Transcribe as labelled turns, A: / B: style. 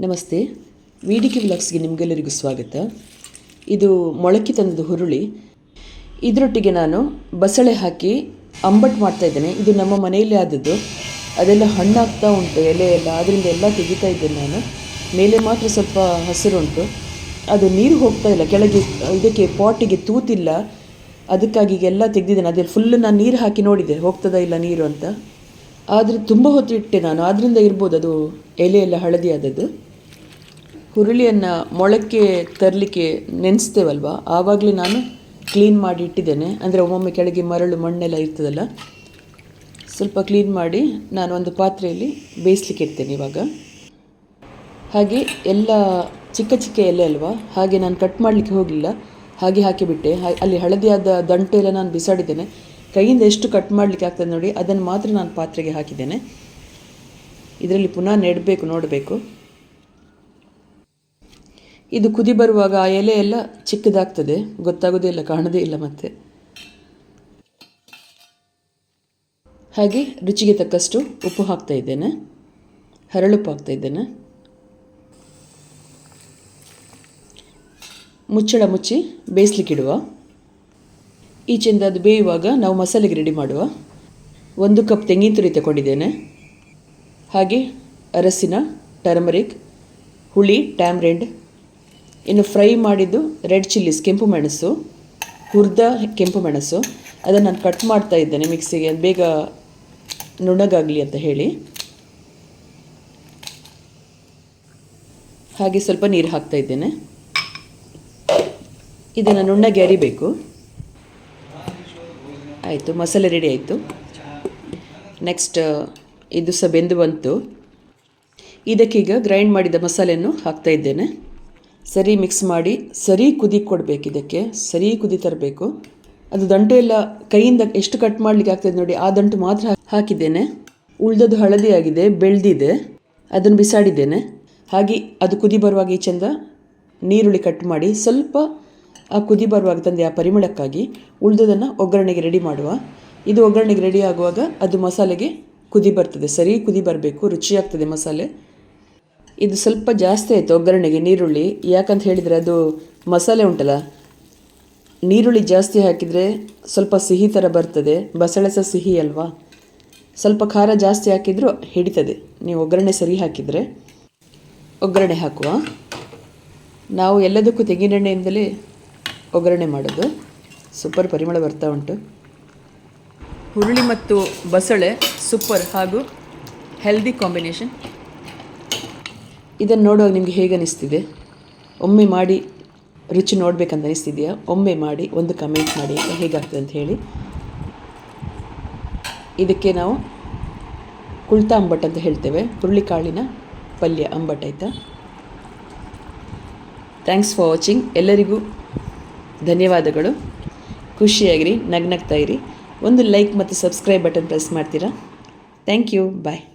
A: ನಮಸ್ತೆ ವೇಡಿಕೆ ವ್ಲಾಗ್ಸ್ಗೆ ನಿಮಗೆಲ್ಲರಿಗೂ ಸ್ವಾಗತ. ಇದು ಮೊಳಕೆ ತಂದದ ಹುರುಳಿ. ಇದರೊಟ್ಟಿಗೆ ನಾನು ಬಸಳೆ ಹಾಕಿ ಅಂಬಟ್ ಮಾಡ್ತಾ ಇದ್ದೇನೆ. ಇದು ನಮ್ಮ ಮನೆಯಲ್ಲೇ ಆದದ್ದು. ಅದೆಲ್ಲ ಹಣ್ಣಾಗ್ತಾ ಉಂಟು, ಎಲೆ ಎಲ್ಲ. ಅದರಿಂದ ಎಲ್ಲ ತೆಗಿತಾ ಇದ್ದೇನೆ ನಾನು. ಮೇಲೆ ಮಾತ್ರ ಸ್ವಲ್ಪ ಹಸಿರುಂಟು ಅದು ನೀರು ಹೋಗ್ತಾ ಇಲ್ಲ. ಕೆಳಗೆ ಇದಕ್ಕೆ ಪಾಟಿಗೆ ತೂತಿಲ್ಲ. ಅದಕ್ಕಾಗಿ ಎಲ್ಲ ತೆಗೆದಿದ್ದೇನೆ. ಅದೇ ಫುಲ್ಲು ನಾನು ನೀರು ಹಾಕಿ ನೋಡಿದೆ. ಹೋಗ್ತದಾ ಇಲ್ಲ ನೀರು ಅಂತ. ಆದರೆ ತುಂಬ ಹೊತ್ತು ಇಟ್ಟೆ ನಾನು. ಆದ್ದರಿಂದ ಇರ್ಬೋದು ಅದು ಎಲೆ ಎಲ್ಲ ಹಳದಿ ಆದದ್ದು. ಹುರುಳಿಯನ್ನು ಮೊಳಕ್ಕೆ ತರಲಿಕ್ಕೆ ನೆನೆಸ್ತೇವಲ್ವ? ಆವಾಗಲೇ ನಾನು ಕ್ಲೀನ್ ಮಾಡಿ ಇಟ್ಟಿದ್ದೇನೆ. ಅಂದರೆ ಒಮ್ಮೊಮ್ಮೆ ಕೆಳಗೆ ಮರಳು ಮಣ್ಣೆಲ್ಲ ಇರ್ತದಲ್ಲ, ಸ್ವಲ್ಪ ಕ್ಲೀನ್ ಮಾಡಿ ನಾನು ಒಂದು ಪಾತ್ರೆಯಲ್ಲಿ ಬೇಯಿಸ್ಲಿಕ್ಕೆ ಇಡ್ತೇನೆ ಇವಾಗ. ಹಾಗೆ ಎಲ್ಲ ಚಿಕ್ಕ ಚಿಕ್ಕ ಎಲೆ ಅಲ್ವಾ? ಹಾಗೆ ನಾನು ಕಟ್ ಮಾಡಲಿಕ್ಕೆ ಹೋಗಲಿಲ್ಲ. ಹಾಗೆ ಹಾಕಿಬಿಟ್ಟೆ. ಅಲ್ಲಿ ಹಳದಿಯಾದ ದಂಟು ಎಲ್ಲ ನಾನು ಬಿಸಾಡಿದ್ದೇನೆ. ಕೈಯಿಂದ ಎಷ್ಟು ಕಟ್ ಮಾಡಲಿಕ್ಕೆ ಆಗ್ತದೆ ನೋಡಿ, ಅದನ್ನು ಮಾತ್ರ ನಾನು ಪಾತ್ರೆಗೆ ಹಾಕಿದ್ದೇನೆ. ಇದರಲ್ಲಿ ಪುನಃ ನೆಡಬೇಕು, ನೋಡಬೇಕು. ಇದು ಕುದಿ ಬರುವಾಗ ಆ ಎಲೆ ಎಲ್ಲ ಚಿಕ್ಕದಾಗ್ತದೆ, ಗೊತ್ತಾಗೋದೇ ಇಲ್ಲ, ಕಾಣೋದೇ ಇಲ್ಲ ಮತ್ತೆ. ಹಾಗೆ ರುಚಿಗೆ ತಕ್ಕಷ್ಟು ಉಪ್ಪು ಹಾಕ್ತಾ ಇದ್ದೇನೆ, ಹರಳುಪ್ಪು ಹಾಕ್ತಾ ಇದ್ದೇನೆ. ಮುಚ್ಚಳ ಮುಚ್ಚಿ ಬೇಯಿಸ್ಲಿಕ್ಕಿಡುವ. ಈಚೆಯಿಂದ ಅದು ಬೇಯುವಾಗ ನಾವು ಮಸಾಲೆಗೆ ರೆಡಿ ಮಾಡುವ. ಒಂದು ಕಪ್ ತೆಂಗಿನ ತುರಿ ತಗೊಂಡಿದ್ದೇನೆ. ಹಾಗೆ ಅರಸಿನ ಟರ್ಮರಿಕ್ ಹುಳಿ ಟ್ಯಾಮ್ರೆಂಡ್ ಇನ್ನು ಫ್ರೈ ಮಾಡಿದ್ದು ರೆಡ್ ಚಿಲ್ಲಿಸ್ ಕೆಂಪು ಮೆಣಸು, ಹುರ್ದ ಕೆಂಪು ಮೆಣಸು. ಅದನ್ನು ನಾನು ಕಟ್ ಮಾಡ್ತಾ ಇದ್ದೇನೆ ಮಿಕ್ಸಿಗೆ ಅದು ಬೇಗ ನುಣಗಾಗಲಿ ಅಂತ ಹೇಳಿ. ಹಾಗೆ ಸ್ವಲ್ಪ ನೀರು ಹಾಕ್ತಾ ಇದ್ದೇನೆ. ಇದನ್ನು ನುಣ್ಣಗೆ ಅರಿಬೇಕು. ಆಯಿತು, ಮಸಾಲೆ ರೆಡಿ ಆಯಿತು. ನೆಕ್ಸ್ಟ್ ಇದು ಸಹ ಬೆಂದು ಬಂತು. ಇದಕ್ಕೀಗ ಗ್ರೈಂಡ್ ಮಾಡಿದ ಮಸಾಲೆಯನ್ನು ಹಾಕ್ತಾ ಇದ್ದೇನೆ. ಸರಿ ಮಿಕ್ಸ್ ಮಾಡಿ, ಸರಿ ಕುದಿ ಕೊಡಬೇಕು ಇದಕ್ಕೆ, ಸರಿ ಕುದಿ ತರಬೇಕು. ಅದು ದಂಟು ಎಲ್ಲ ಕೈಯಿಂದ ಎಷ್ಟು ಕಟ್ ಮಾಡಲಿಕ್ಕೆ ಆಗ್ತದೆ ನೋಡಿ, ಆ ದಂಟು ಮಾತ್ರ ಹಾಕ್- ಹಾಕಿದ್ದೇನೆ. ಉಳ್ದದ್ದು ಹಳದಿ ಆಗಿದೆ, ಬೆಳೆದಿದೆ. ಅದನ್ನು ಬಿಸಾಡಿದ್ದೇನೆ. ಹಾಗೆ ಅದು ಕುದಿ ಬರುವಾಗ ಈ ಚಂದ ನೀರುಳ್ಳಿ ಕಟ್ ಮಾಡಿ, ಸ್ವಲ್ಪ ಆ ಕುದಿ ಬರುವಾಗ ತಂದೆ ಆ ಪರಿಮಳಕ್ಕಾಗಿ ಉಳಿದದನ್ನು ಒಗ್ಗರಣೆಗೆ ರೆಡಿ ಮಾಡುವ. ಇದು ಒಗ್ಗರಣೆಗೆ ರೆಡಿ ಆಗುವಾಗ ಅದು ಮಸಾಲೆಗೆ ಕುದಿ ಬರ್ತದೆ. ಸರಿ ಕುದಿ ಬರಬೇಕು, ರುಚಿಯಾಗ್ತದೆ ಮಸಾಲೆ. ಇದು ಸ್ವಲ್ಪ ಜಾಸ್ತಿ ಆಯಿತು ಒಗ್ಗರಣೆಗೆ, ನೀರುಳ್ಳಿ. ಯಾಕಂತ ಹೇಳಿದರೆ ಅದು ಮಸಾಲೆ ಉಂಟಲ್ಲ, ನೀರುಳ್ಳಿ ಜಾಸ್ತಿ ಹಾಕಿದರೆ ಸ್ವಲ್ಪ ಸಿಹಿ ಥರ ಬರ್ತದೆ. ಬಸಳೆ ಸಹ ಸಿಹಿ ಅಲ್ವಾ? ಸ್ವಲ್ಪ ಖಾರ ಜಾಸ್ತಿ ಹಾಕಿದರೂ ಹಿಡಿತದೆ. ನೀವು ಒಗ್ಗರಣೆ ಸರಿ ಹಾಕಿದರೆ ಒಗ್ಗರಣೆ ಹಾಕುವ. ನಾವು ಎಲ್ಲದಕ್ಕೂ ತೆಂಗಿನೆಣ್ಣೆಯಿಂದಲೇ ಒಗ್ಗರಣೆ ಮಾಡೋದು. ಸೂಪರ್ ಪರಿಮಳ ಬರ್ತಾ ಉಂಟು. ಹುರುಳಿ ಮತ್ತು ಬಸಳೆ ಸೂಪರ್ ಹಾಗೂ ಹೆಲ್ದಿ ಕಾಂಬಿನೇಷನ್ ಇದನ್ನು ನೋಡುವಾಗ ನಿಮಗೆ ಹೇಗೆ ಅನಿಸ್ತಿದೆ? ಒಮ್ಮೆ ಮಾಡಿ ರುಚಿ ನೋಡಬೇಕಂತ ಅನಿಸ್ತಿದೆಯಾ? ಒಮ್ಮೆ ಮಾಡಿ ಒಂದು ಕಮೆಂಟ್ ಮಾಡಿ ಹೇಗಾಗ್ತದೆ ಅಂತ ಹೇಳಿ. ಇದಕ್ಕೆ ನಾವು ಕುಳ್ತ ಅಂಬಟ್ ಅಂತ ಹೇಳ್ತೇವೆ. ಹುರುಳಿಕಾಳಿನ ಪಲ್ಯ ಅಂಬಟ್ ಆಯಿತಾ? ಥ್ಯಾಂಕ್ಸ್ ಫಾರ್ ವಾಚಿಂಗ್ ಎಲ್ಲರಿಗೂ ಧನ್ಯವಾದಗಳು. ಖುಷಿಯಾಗಿರಿ ನಗ್ನಗ್ತಾ ಇರಿ. ಒಂದು ಲೈಕ್ ಮತ್ತು ಸಬ್ಸ್ಕ್ರೈಬ್ ಬಟನ್ ಪ್ರೆಸ್ ಮಾಡ್ತೀರಾ? Thank you bye